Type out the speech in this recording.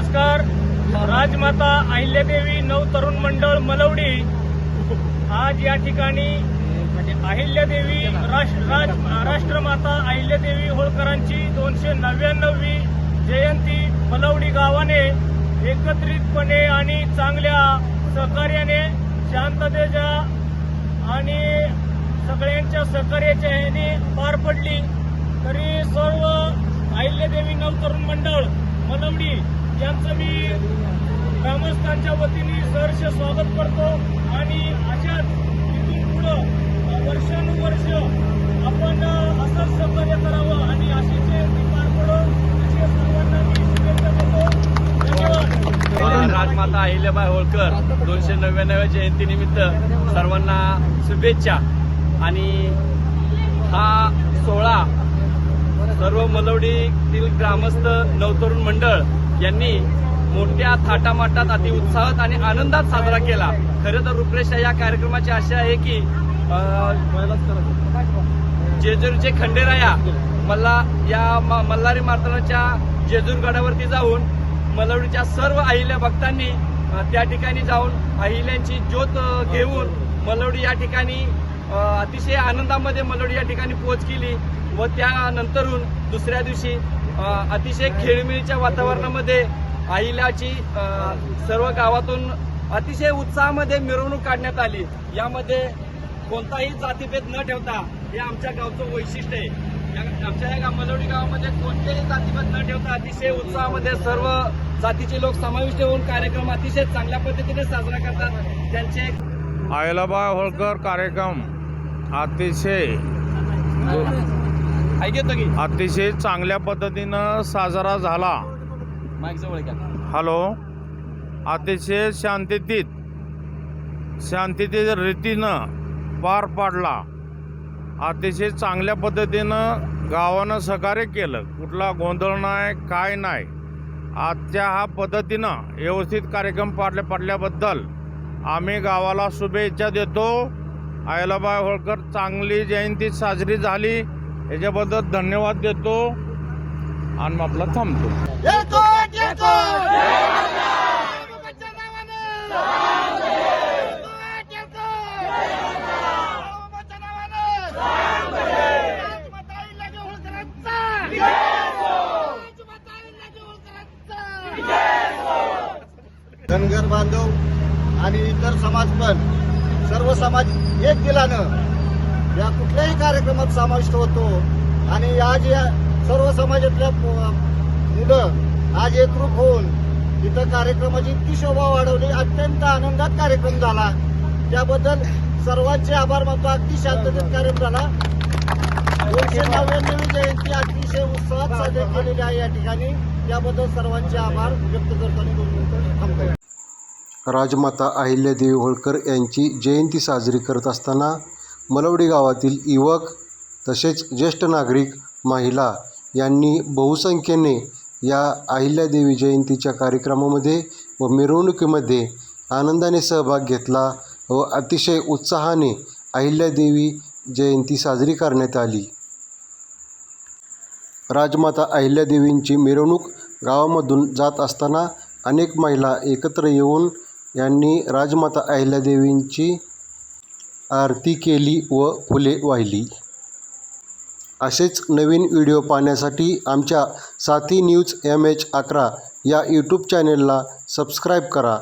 नमस्कार. राजमाता अहिल्यादेवी नव तरुण मंडळ मलवडी. आज या ठिकाणी अहिल्यादेवी राज राष्ट्रमाता अहिल्यादेवी होळकरांची दोनशे नव्याण्णववी जयंती मलवडी गावाने एकत्रितपणे आणि चांगल्या सहकार्याने शांततेच्या आणि सगळ्यांच्या सहकार्याच्या ह्याने पार पडली. तरी सर्व अहिल्यादेवी नवतरुण मंडळ मलवडी यांचं मी ग्रामस्थांच्या वतीने सहर्ष स्वागत करतो आणि अशाच इथून पुढं वर्षानुवर्ष आपण असंच सहकार्य करावं आणि अशीच जयंती पार पडून अशा सर्वांना मी शुभेच्छा देतो. धन्यवाद. राजमाता अहिल्याबाई होळकर दोनशे नव्याण्णव्या जयंतीनिमित्त सर्वांना शुभेच्छा. आणि हा सोहळा सर्व मलवडीतील ग्रामस्थ नवतरुण मंडळ यांनी मोठ्या थाटामाटात अति उत्साहात आणि आनंदात साजरा केला. खरं तर रुपरेषा या कार्यक्रमाची आशा आहे की जेजूरचे खंडेराया मला या म- मल्हारी मार्तनाच्या जेजूर गडावरती जाऊन मलवडीच्या सर्व अहिल्या भक्तांनी त्या ठिकाणी जाऊन अहिल्यांची ज्योत घेऊन मलवडी या ठिकाणी अतिशय आनंदामध्ये मलवडी या ठिकाणी पोहोच केली. व त्यानंतरून दुसऱ्या दिवशी अतिशय खेळमिळीच्या वातावरणामध्ये अहिल्याची सर्व गावातून अतिशय उत्साहामध्ये मिरवणूक काढण्यात आली. यामध्ये कोणताही जातीभेद न ठेवता हे आमच्या गावचं वैशिष्ट्य आहे. आमच्या या गा- मलवडी गावामध्ये कोणतेही जातीभेद न ठेवता अतिशय उत्साहामध्ये सर्व जातीचे लोक समाविष्ट होऊन कार्यक्रम अतिशय चांगल्या पद्धतीने साजरा करतात. त्यांचे आयलाबा होळकर कार्यक्रम अतिशय ऐकतो की? अतिशय चांगल्या पद्धतीनं साजरा झाला. हॅलो? अतिशय शांततेत शांततेच्या रीतीनं पार पाडला. अतिशय चांगल्या पद्धतीनं गावानं सहकार्य केलं. कुठला गोंधळ नाही काय नाही. आजच्या हा पद्धतीनं व्यवस्थित कार्यक्रम पाडल्या पाडल्याबद्दल आम्ही गावाला शुभेच्छा देतो. अहिलाबाई होळकर चांगली जयंती साजरी झाली. याच्याबद्दल धन्यवाद देतो आणि मग आपला थांबतो. धनगर बांधव आणि इतर समाज पण सर्व समाज एक दिलानं या कुठल्याही कार्यक्रमात समाविष्ट होतो. आणि आज या सर्व समाजातल्या मुलं आज एकरूप होऊन इथं कार्यक्रमाची इतकी शोभा वाढवली अत्यंत आनंदात कार्यक्रम झाला. त्याबद्दल सर्वांचे आभार मानतो. अगदी शांततेत कार्यक्रम झाला. दोनशे नव्याण्णवी जयंती अतिशय उत्साहात साजरी केलेली आहे या ठिकाणी. त्याबद्दल सर्वांचे आभार व्यक्त करतो आणि दोन मिनिटं थांबतो. राजमाता अहिल्यादेवी होळकर यांची जयंती साजरी करत असताना मलवडी गावातील युवक तसेच ज्येष्ठ नागरिक महिला यांनी बहुसंख्येने या अहिल्यादेवी जयंतीच्या कार्यक्रमामध्ये व मिरवणुकीमध्ये आनंदाने सहभाग घेतला व अतिशय उत्साहाने अहिल्यादेवी जयंती साजरी करण्यात आली. राजमाता अहिल्यादेवींची मिरवणूक गावामधून जात असताना अनेक महिला एकत्र येऊन यांनी राजमाता अहिल्यादेवींची आरती केली व फुले वाहिली. असेच नवीन व्हिडिओ पाहण्यासाठी आमच्या साथी न्यूज एम एच अकरा या यूट्यूब चॅनेलला सबस्क्राईब करा.